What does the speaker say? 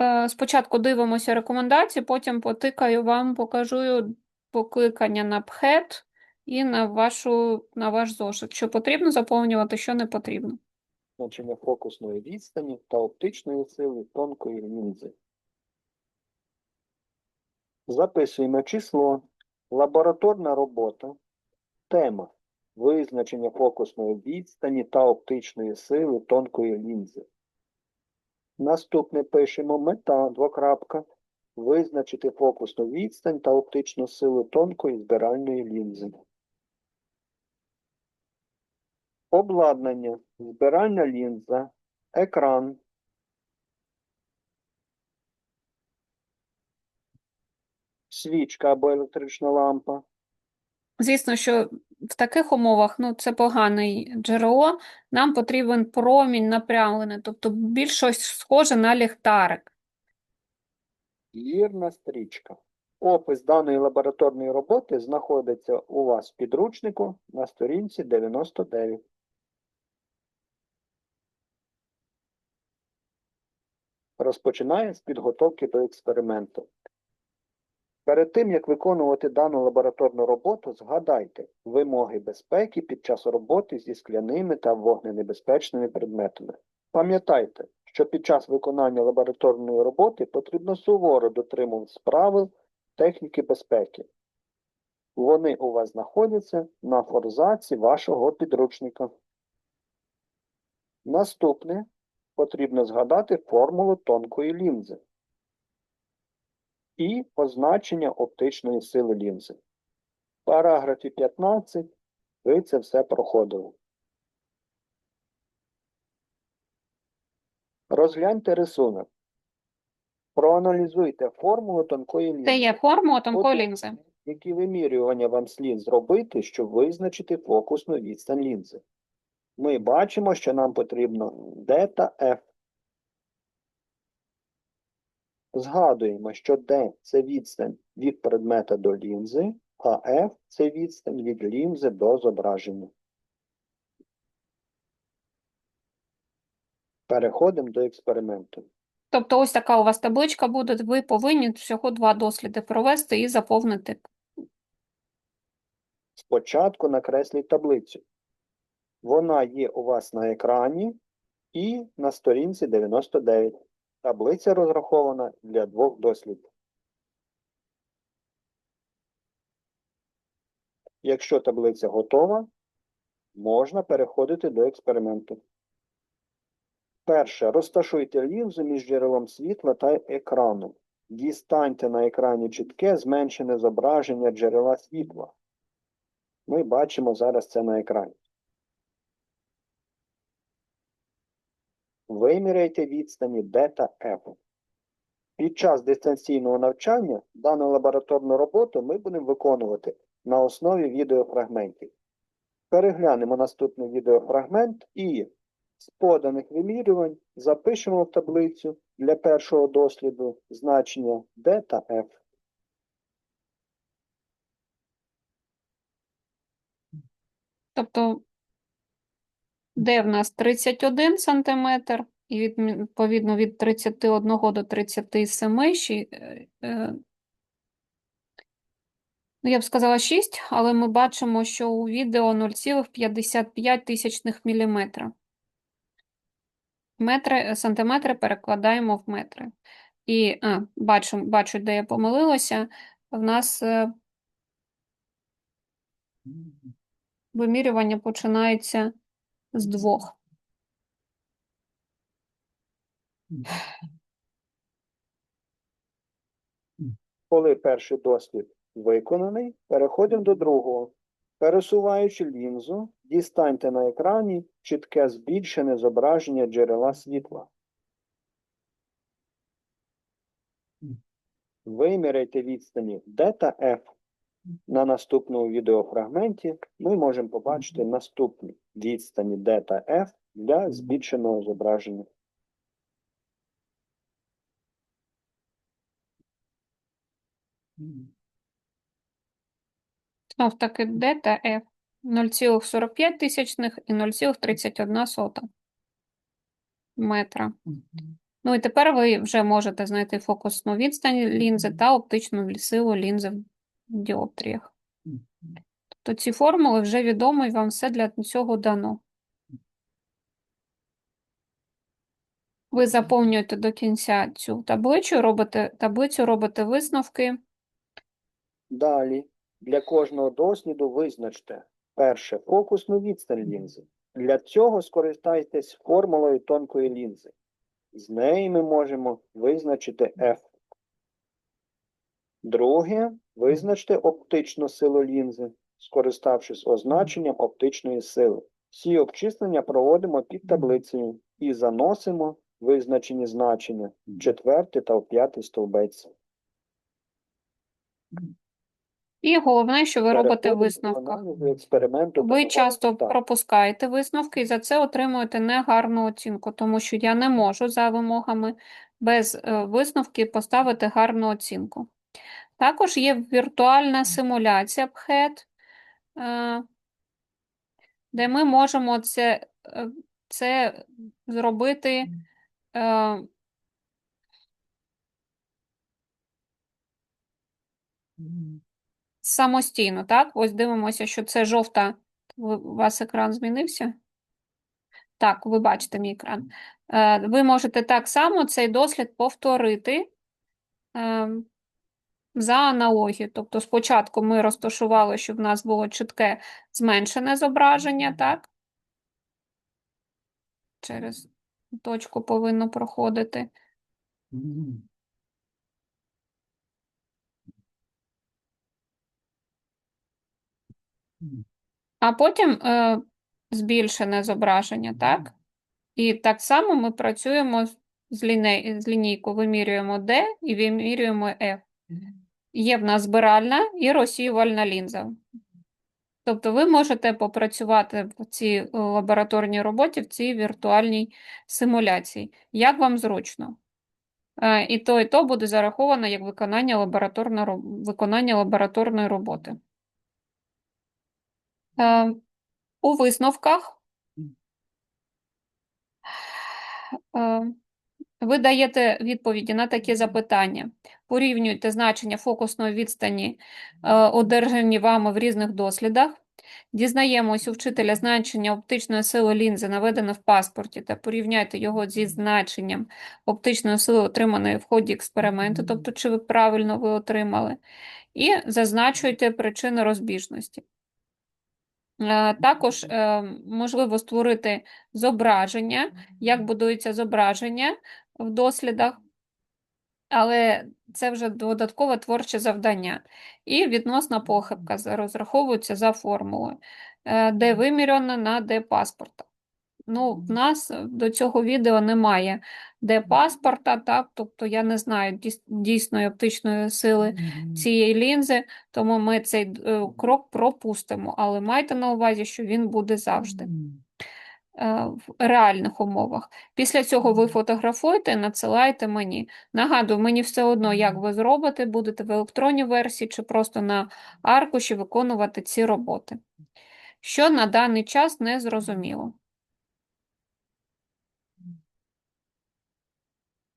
Е, Спочатку дивимося рекомендації, потім потикаю вам, покажу покликання на ПХЕТ і на вашу, на ваш зошит, що потрібно заповнювати, що не потрібно. значення фокусної відстані та оптичної сили тонкої лінзи. Записуємо число, лабораторна робота, тема визначення фокусної відстані та оптичної сили тонкої лінзи. Наступне пишемо. Мета, двокрапка, визначити фокусну відстань та оптичну силу тонкої збиральної лінзи. Обладнання, збиральна лінза, екран, свічка або електрична лампа, Звісно, що в таких умовах ну, це поганий джерело, нам потрібен промінь напрямлений, тобто більш щось схоже на ліхтарик. Вірна стрічка. Опис даної лабораторної роботи знаходиться у вас в підручнику на сторінці 99. Розпочинає з підготовки до експерименту. Перед тим, як виконувати дану лабораторну роботу, згадайте вимоги безпеки під час роботи зі скляними та вогненебезпечними предметами. Пам'ятайте, що під час виконання лабораторної роботи потрібно суворо дотримуватися правил техніки безпеки. Вони у вас знаходяться на форзаці вашого підручника. Наступне потрібно згадати формулу тонкої лінзи і позначення оптичної сили лінзи. В параграфі 15 ви це все проходили. Розгляньте рисунок. Проаналізуйте формулу тонкої лінзи. Це є формула тонкої лінзи. Які вимірювання вам слід зробити, щоб визначити фокусну відстань лінзи? Ми бачимо, що нам потрібно D та F. Згадуємо, що D – це відстань від предмета до лінзи, а F – це відстань від лінзи до зображення. Переходимо до експерименту. Тобто ось така у вас табличка буде, ви повинні всього два досліди провести і заповнити. Спочатку накресліть таблицю. Вона є у вас на екрані і на сторінці 99. Таблиця розрахована для двох дослідів. Якщо таблиця готова, можна переходити до експерименту. Перше. Розташуйте лінзу між джерелом світла та екраном. Дістаньте на екрані чітке зменшене зображення джерела світла. Ми бачимо зараз це на екрані. Виміряйте відстані D та F. Під час дистанційного навчання дану лабораторну роботу ми будемо виконувати на основі відеофрагментів. Переглянемо наступний відеофрагмент і з поданих вимірювань запишемо в таблицю для першого досліду значення D та F. Тобто, де в нас 31 сантиметр, і відповідно від 31 до 37, ще, е, е, ну, я б сказала 6, але ми бачимо, що у відео 0,55 тисячних міліметра. Метри, сантиметри перекладаємо в метри. І а, бачу, бачу, де я помилилася. В нас е, вимірювання починається з двох. Коли перший дослід виконаний, переходимо до другого. Пересуваючи лінзу, дістаньте на екрані чітке збільшене зображення джерела світла. Виміряйте відстані D та F. На наступному відеофрагменті ми можемо побачити наступні відстані D та F для збільшеного зображення. Знов таки D та F. 0,45 тисячних і 0,31 метра. Ну і тепер ви вже можете знайти фокусну відстань лінзи та оптичну силу лінзи діоптріях. Тобто ці формули вже відомі, і вам все для цього дано. Ви заповнюєте до кінця цю таблицю, робите, таблицю, робите висновки. Далі, для кожного досліду визначте перше фокусну відстань лінзи. Для цього скористайтесь формулою тонкої лінзи. З неї ми можемо визначити F. Друге, визначте оптичну силу лінзи, скориставшись означенням оптичної сили. Всі обчислення проводимо під таблицею і заносимо визначені значення в четвертий та в п'ятий стовбець. І головне, що ви робите Переходимо до аналізу Ви часто так. пропускаєте висновки і за це отримуєте негарну оцінку, тому що я не можу за вимогами без е, висновків поставити гарну оцінку. Також є віртуальна симуляція ПХЕТ, е, де ми можемо це, е, це зробити е, самостійно, так? Ось дивимося, що це жовта. У вас екран змінився? Так, ви бачите мій екран. Ви можете так само цей дослід повторити е, за аналогією. Тобто спочатку ми розташували, щоб в нас було чітке зменшене зображення, так? Через точку повинно проходити. А потім е, збільшене зображення, так? І так само ми працюємо з лінійкою, вимірюємо D і вимірюємо F. Є в нас збиральна і розсіювальна лінза. Тобто ви можете попрацювати в цій е, лабораторній роботі, в цій віртуальній симуляції. Як вам зручно? Е, І то, і то буде зараховано як виконання, лабораторно, виконання лабораторної роботи. Е, У висновках ви даєте відповіді на такі запитання. Порівнюйте значення фокусної відстані, е, одержані вами в різних дослідах. Дізнаємось у вчителя значення оптичної сили лінзи, наведене в паспорті, та порівняйте його зі значенням оптичної сили, отриманої в ході експерименту, тобто чи ви правильно ви отримали, і зазначуйте причини розбіжності. Е, Також е, можливо створити зображення, як будується зображення в дослідах, але це вже додаткове творче завдання. І відносна похибка розраховується за формулою, е, де вимірено на де паспорта. Ну, в нас до цього відео немає де паспорта, так, тобто я не знаю дійсної оптичної сили цієї лінзи, тому ми цей е, крок пропустимо, але майте на увазі, що він буде завжди в реальних умовах. Після цього ви фотографуєте і надсилаєте мені. Нагадую, мені все одно, як ви зробите, будете в електронній версії чи просто на аркуші виконувати ці роботи. Що на даний час не зрозуміло.